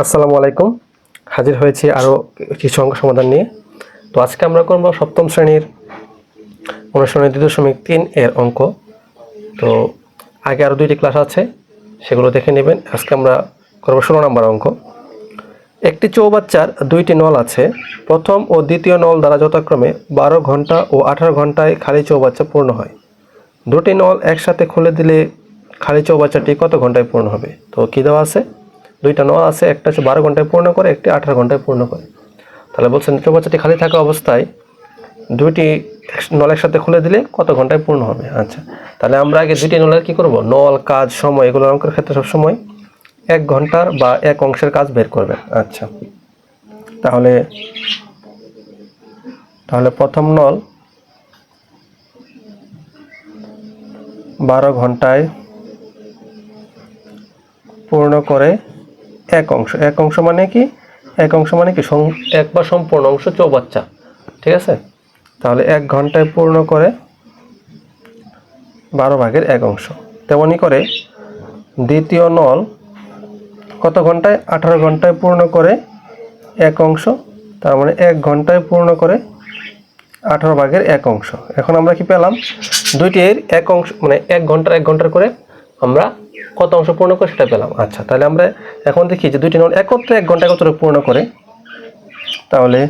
আসসালামু আলাইকুম। হাজির হয়েছি আরও কিছু অঙ্ক সমাধান নিয়ে। তো আজকে আমরা করব সপ্তম শ্রেণির অনুশীলনের দুই দশমিক তিন এর অঙ্ক। তো আগে আরও দুইটি ক্লাস আছে, সেগুলো দেখে নেবেন। আজকে আমরা করব ষোলো নম্বর অঙ্ক। একটি চৌবাচ্চার দুইটি নল আছে। প্রথম ও দ্বিতীয় নল দ্বারা যথাক্রমে বারো ঘণ্টা ও আঠারো ঘন্টায় খালি চৌবাচ্চা পূর্ণ হয়। দুটি নল একসাথে খুলে দিলে খালি চৌবাচ্চাটি কত ঘন্টায় পূর্ণ হবে? তো কী দেওয়া আছে? দুইটা নল আছে, একটা হচ্ছে বারো ঘন্টায় পূর্ণ করে, একটি আঠারো ঘন্টায় পূর্ণ করে। তাহলে বলছেন চৌবাচ্চাটি খালি থাকা অবস্থায় দুইটি নল একসাথে খুলে দিলে কত ঘন্টায় পূর্ণ হবে? আচ্ছা তাহলে আমরা আগে দুইটি নলের কী করব? নল, কাজ, সময়, এগুলো অঙ্কের ক্ষেত্রে সবসময় এক ঘণ্টার বা এক অংশের কাজ বের করবে আচ্ছা তাহলে তাহলে প্রথম নল বারো ঘন্টায় পূর্ণ করে এক অংশ। এক অংশ মানে কি? এক অংশ মানে কি? এক বা সম্পূর্ণ অংশ চৌবাচ্চা। ঠিক আছে? তাহলে এক ঘন্টায় পূর্ণ করে বারো ভাগের এক অংশ। তেমনই করে দ্বিতীয় নল কত ঘন্টায়? আঠারো ঘন্টায় পূর্ণ করে এক অংশ। তার মানে এক ঘন্টায় পূর্ণ করে আঠারো ভাগের এক অংশ। এখন আমরা কি পেলাম? দুইটির এক অংশ মানে এক ঘণ্টার এক ঘণ্টার করে আমরা কত অংশ পূর্ণ করে সেটা পেলাম। আচ্ছা তাহলে আমরা এখন দেখি যে দুইটি নল একত্রে এক ঘণ্টা কত পূর্ণ করে? তাহলে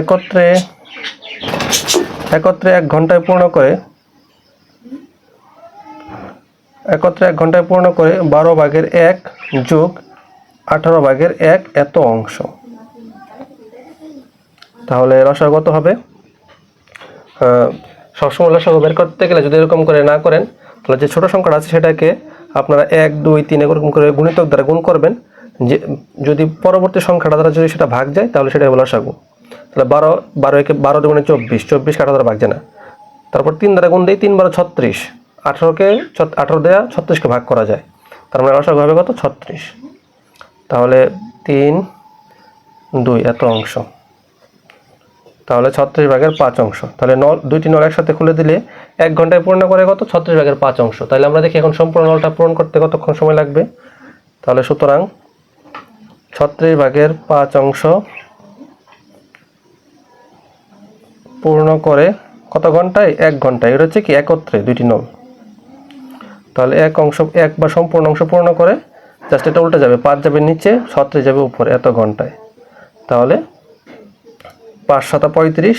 একত্রে একত্রে এক ঘন্টায় পূর্ণ করে, একত্রে এক ঘন্টায় পূর্ণ করে বারো ভাগের এক যোগ আঠারো ভাগের এক এত অংশ। তাহলে রসা কত হবে? সবসময় লসাগু বের করতে গেলে যদি এরকম করে না করেন তাহলে যে ছোটো সংখ্যাটা আছে সেটাকে আপনারা এক, দুই, তিন এরকম করে গুণিতক দ্বারা গুণ করবেন। যে যদি পরবর্তী সংখ্যাটা দ্বারা যদি সেটা ভাগ যায়, তাহলে সেটা লসাগু তাহলে বারো বারো একে বারো দুগুণে চব্বিশ চব্বিশ কাটা দ্বারা ভাগ যায় না। তারপর তিন দ্বারা গুণ দিই, তিন বারো ছত্রিশ। আঠারোকে আঠারো দেওয়া ছত্রিশকে ভাগ করা যায়। তার মানে লসাগু হবে কত? ছত্রিশ। তাহলে তিন, দুই, এত অংশ। তাহলে ছত্রিশ ভাগের পাঁচ অংশ। তাহলে নল, দুইটি নল একসাথে খুলে দিলে এক ঘন্টায় পূর্ণ করে কত? ছত্রিশ ভাগের পাঁচ অংশ। তাহলে আমরা দেখি এখন সম্পূর্ণ নলটা পূরণ করতে কতক্ষণ সময় লাগবে? তাহলে সুতরাং ছত্রিশ ভাগের পাঁচ অংশ পূর্ণ করে কত ঘন্টায়? এক ঘন্টায়। এটা হচ্ছে কি? একত্রে দুইটি নল। তাহলে এক অংশ, এক বা সম্পূর্ণ অংশ পূর্ণ করে, জাস্ট এটা উল্টে যাবে। পাঁচ যাবে নিচে, ছত্রিশ যাবে উপরে, এত ঘন্টায়। তাহলে পাঁচ শত পঁয়ত্রিশ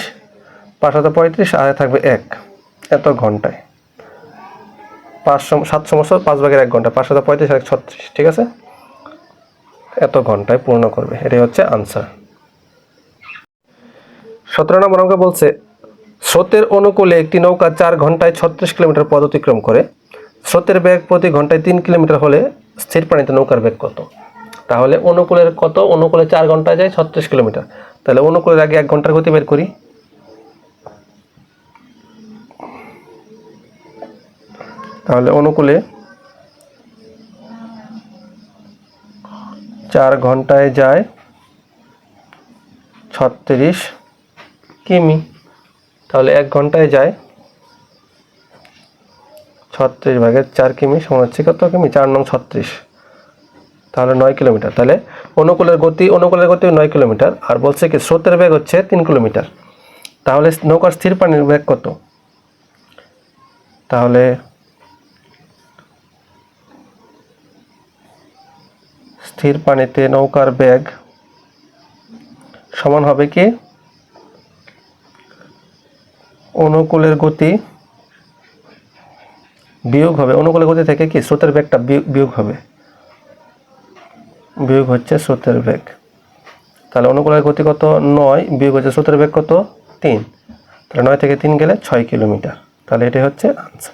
পাঁচ শত পঁয়ত্রিশ আর থাকবে এক। এত ঘন্টায়। পাঁচ সাত সমস্ত পাঁচ ভাগের এক ঘণ্টা পাঁচ শত পঁয়ত্রিশ এক ছত্রিশ, ঠিক আছে? এত ঘন্টায় পূর্ণ করবে, এটাই হচ্ছে আনসার সতেরো নম্বর অঙ্ক বলছে, স্রোতের অনুকূলে একটি নৌকা চার ঘন্টায় ছত্রিশ কিলোমিটার পথ অতিক্রম করে। স্রোতের বেগ প্রতি ঘন্টায় তিন কিলোমিটার হলে স্থির পানিতে নৌকার বেগ কত? তাহলে অনুকূলের কত? অনুকূলে চার ঘন্টায় যায় ছত্রিশ কিলোমিটার। তাহলে অনুকূলের আগে এক ঘণ্টার গতি বের করি। তাহলে অনুকূলে চার ঘন্টায় যায় ছত্রিশ কিমি। তাহলে এক ঘন্টায় যায় ছত্রিশ ভাগের চার কিমি সমান হচ্ছে কত কিমি? চার নং ছত্রিশ। তাহলে নয় কিলোমিটার। তাহলে অনুকূলের গতি অনুকূলের গতি নয় কিলোমিটার। আর বলছে কি, স্রোতের বেগ হচ্ছে তিন কিলোমিটার। তাহলে নৌকার স্থির পানির বেগ কত? তাহলে স্থির পানিতে নৌকার বেগ সমান হবে কি? অনুকূলের গতি বিয়োগ হবে। অনুকূলের গতি থেকে কি? স্রোতের বেগটা বিয়োগ- বিয়োগ হবে। বিয়োগ হচ্ছে স্রোতের বেগ। তাহলে অনুকূলের গতি কত? নয়। বিয়োগ হচ্ছে স্রোতের বেগ কত? তিন। তাহলে নয় থেকে তিন গেলে ছয় কিলোমিটার। তাহলে এটাই হচ্ছে আনসার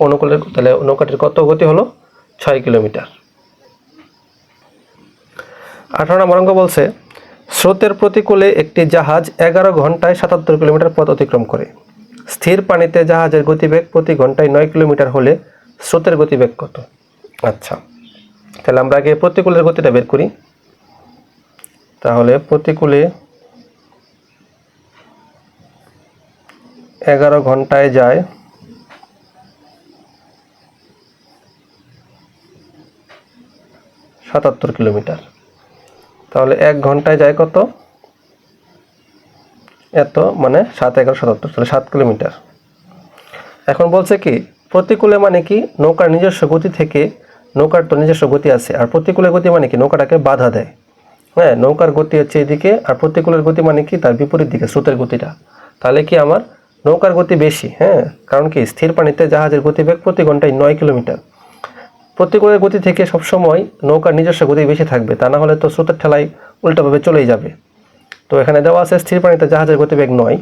অনুকূলের তাহলে নৌকাটির কত গতি হলো? ছয় কিলোমিটার। আঠারো নম্বর অঙ্ক বলছে, স্রোতের প্রতিকূলে একটি জাহাজ এগারো ঘন্টায় সাতাত্তর কিলোমিটার পথ অতিক্রম করে। স্থির পানিতে জাহাজের গতিবেগ প্রতি ঘন্টায় নয় কিলোমিটার হলে স্রোতের গতিবেগ কত? আচ্ছা। তাহলে আমরা আগে প্রতিকূলের গতিটা বের করি। তাহলে প্রতিকূলে এগারো ঘন্টায় যায়। সাতাত্তর কিলোমিটার। তাহলে এক ঘন্টায় যায় কত? এত মানে সাত, এগারো, সাতাত্তর, তাহলে সাত কিলোমিটার। এখন বলছে কি, প্রতিকূলে মানে কি, নৌকার নিজস্ব গতি থেকে নৌকার তো নিজস্ব গতি আছে। আর প্রতিকূলের গতি মানে কি? নৌকাটাকে বাধা দেয়। হ্যাঁ নৌকার গতি হচ্ছে এদিকে, আর প্রতিকূলের গতি মানে কি? তার বিপরীত দিকে, স্রোতের গতিটা। তাহলে কি আমার নৌকার গতি বেশি? হ্যাঁ কারণ কি? স্থির পানিতে জাহাজের গতিবেগ প্রতি ঘন্টায় নয় কিলোমিটার। প্রতিকূলের গতি থেকে সবসময় নৌকার নিজস্ব গতি বেশি থাকবে। তা না হলে তো স্রোতের ঠেলায় উল্টোভাবে চলেই যাবে। তো এখানে দেওয়া আছে, স্থির পানিতে জাহাজের গতিবেগ নয়।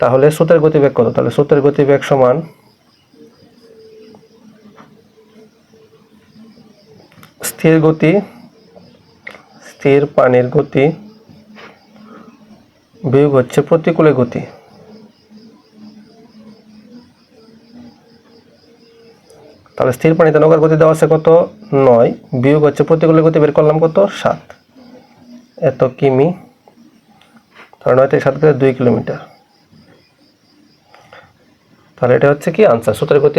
তাহলে স্রোতের গতিবেগ কত? তাহলে স্রোতের গতিবেগ সমান স্থির গতি, স্থির পানির গতি বিয়োগ হচ্ছে প্রতিকূলে গতি। তাহলে স্থির পানিতে নৌকার গতি দেওয়া আছে কত? নয়। বিয়োগ হচ্ছে প্রতিকূলে গতি, বের করলাম কত? সাত। এত কিমি। তাহলে নয় থেকে সাত গেলে দুই কিলোমিটার। তাহলে এটা হচ্ছে কি? আনসার। স্রোতের গতি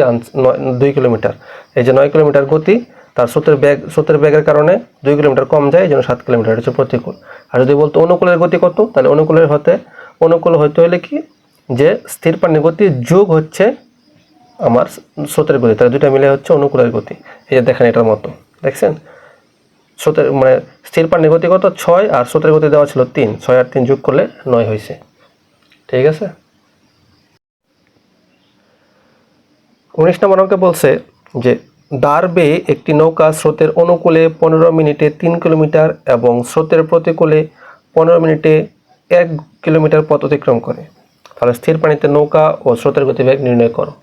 দুই কিলোমিটার। এই যে নয় কিলোমিটার গতি তার স্রোতের ব্যাগ, স্রোতের ব্যাগের কারণে দুই কিলোমিটার কম যায় জন্য সাত কিলোমিটার হচ্ছে প্রতিকূল। আর যদি বলতো অনুকূলের গতি কত, তাহলে অনুকূলের হতে, অনুকূল হতে হলে কি? যে স্থির পানির গতি যোগ হচ্ছে আমার স্রোতের গতি, তাহলে দুইটা মিলে হচ্ছে অনুকূলের গতি। এই যে দেখেন এটার মতো, দেখছেন? স্রোতের মানে স্থির পানির গতি কত? ছয়, আর স্রোতের গতি দেওয়া ছিল তিন, ছয় আর তিন যোগ করলে নয় হয়েছে ঠিক আছে? উনিশ নম্বর অঙ্কে বলছে যে দাঁড় একটি নৌকা স্রোতের অনুকূলে পনেরো মিনিটে তিন কিলোমিটার এবং স্রোতের প্রতিকূলে পনেরো মিনিটে এক কিলোমিটার পথ অতিক্রম করে। তাহলে স্থির পানিতে নৌকা ও স্রোতের গতিবেগ নির্ণয় করো।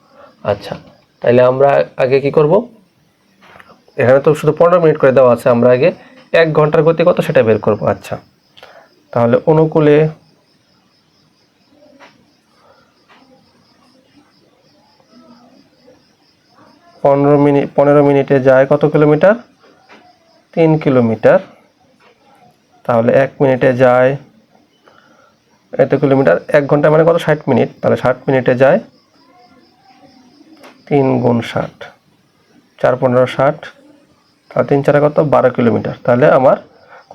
আচ্ছা তাহলে আমরা আগে কি করব? এখানে তো শুধু পনেরো মিনিট করে দেওয়া আছে, আমরা আগে এক ঘণ্টার গতি কত সেটা বের করব। আচ্ছা তাহলে অনুকূলে পনেরো মিনিট পনেরো মিনিটে যায় কত কিলোমিটার? তিন কিলোমিটার। তাহলে এক মিনিটে যায় এত কিলোমিটার। এক ঘণ্টা মানে কত? ষাট মিনিট। তাহলে ষাট মিনিটে যায় তিন গুণ ষাট। চার পনেরো ষাট। তাহলে তিন চারে কত? বারো কিলোমিটার। তাহলে আমার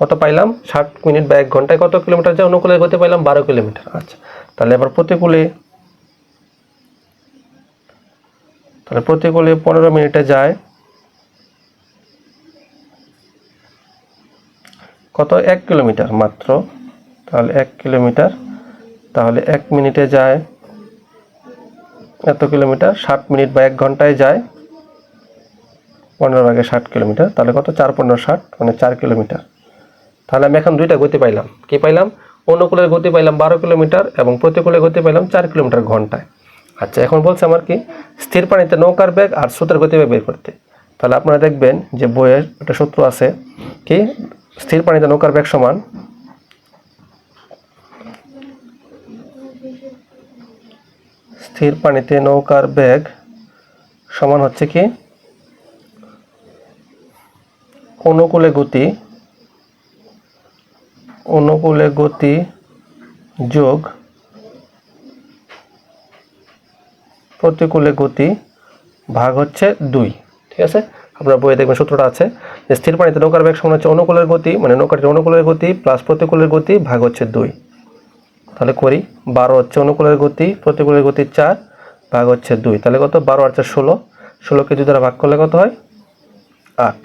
কত পাইলাম? ষাট মিনিট বা এক ঘন্টায় কত কিলোমিটার? যায় অনুকূলে গতি পাইলাম বারো কিলোমিটার। আচ্ছা। তাহলে এবার প্রতিকূলে তাহলে প্রতিকূলে পনেরো মিনিটে যায়। কত? এক কিলোমিটার মাত্র। তাহলে এক কিলোমিটার। তাহলে এক মিনিটে যায়। এত কিলোমিটার? ষাট মিনিট বা এক ঘন্টায় যায়। পনেরো ভাগে ষাট কিলোমিটার। তাহলে কত? চার পনেরো ষাট মানে চার কিলোমিটার। তাহলে আমি এখন দুইটা গতি পাইলাম। কি পাইলাম? অনুকূলের গতি পাইলাম বারো কিলোমিটার এবং প্রতিকূলের গতি পাইলাম চার কিলোমিটার ঘন্টায়। আচ্ছা এখন বলছে আমার কি? স্থির পানিতে নৌকার বেগ আর স্রোতের গতিবেগ বের করতে। তাহলে আপনারা দেখবেন যে বইয়ের একটা সূত্র আছে কি? স্থির পানিতে নৌকার বেগ সমান স্থির পানিতে নৌকার ব্যাগ সমান হচ্ছে কি? অনুকূলে গতি অনুকূলে গতি যোগ প্রতিকূলে গতি ভাগ হচ্ছে দুই, ঠিক আছে? আপনার বইয়ে দেখবেন সূত্রটা আছে যে স্থির পানিতে নৌকার বেগ সমান হচ্ছে অনুকূলের গতি মানে নৌকাটির অনুকূলের গতি প্লাস প্রতিকূলের গতি ভাগ হচ্ছে দুই। তাহলে করি, বারো হচ্ছে অনুকূলের গতি, প্রতিকূলের গতি চার ভাগ হচ্ছে দুই। তাহলে কত? বারো আর চার ষোলো। ষোলোকে দুই দ্বারা ভাগ করলে কত হয়? আট।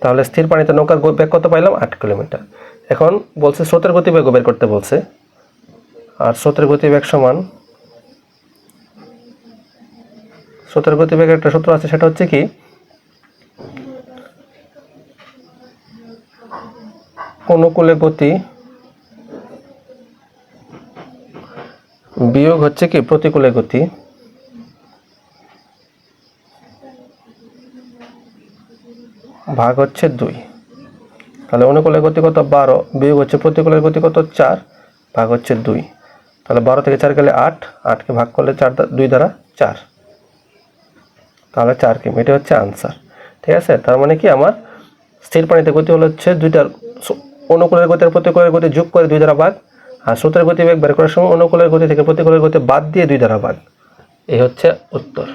তাহলে স্থির পানিতে নৌকার বেগ কত পাইলাম? আট কিলোমিটার। এখন বলছে স্রোতের গতিবেগ বের করতে বলছে। আর স্রোতের গতিবেগ সমান স্রোতের গতিবেগের একটা সূত্র আছে, সেটা হচ্ছে কি? অনুকূলে গতি বিয়োগ হচ্ছে কি? প্রতিকূলে গতি। ভাগ হচ্ছে দুই। তাহলে অনুকূলের গতি কত? বারো। বিয়োগ হচ্ছে প্রতিকূলের গতি কত? চার। ভাগ হচ্ছে দুই। তাহলে বারো থেকে চার গেলে আট। আটকে ভাগ করলে চার দুই দ্বারা চার। তাহলে চার কিমি, এটা হচ্ছে আনসার ঠিক আছে? তার মানে কি আমার স্থির পানিতে গতি হলো হচ্ছে দুইটার অনুকূলের গতি আর প্রতিকূলের গতি যোগ করে দুই দ্বারা ভাগ, আর স্রোতের গতি বেগ বের করার সময় অনুকূলের গতি থেকে প্রতিকূলের গতি বাদ দিয়ে দুই দ্বারা ভাগ। এই হচ্ছে উত্তর।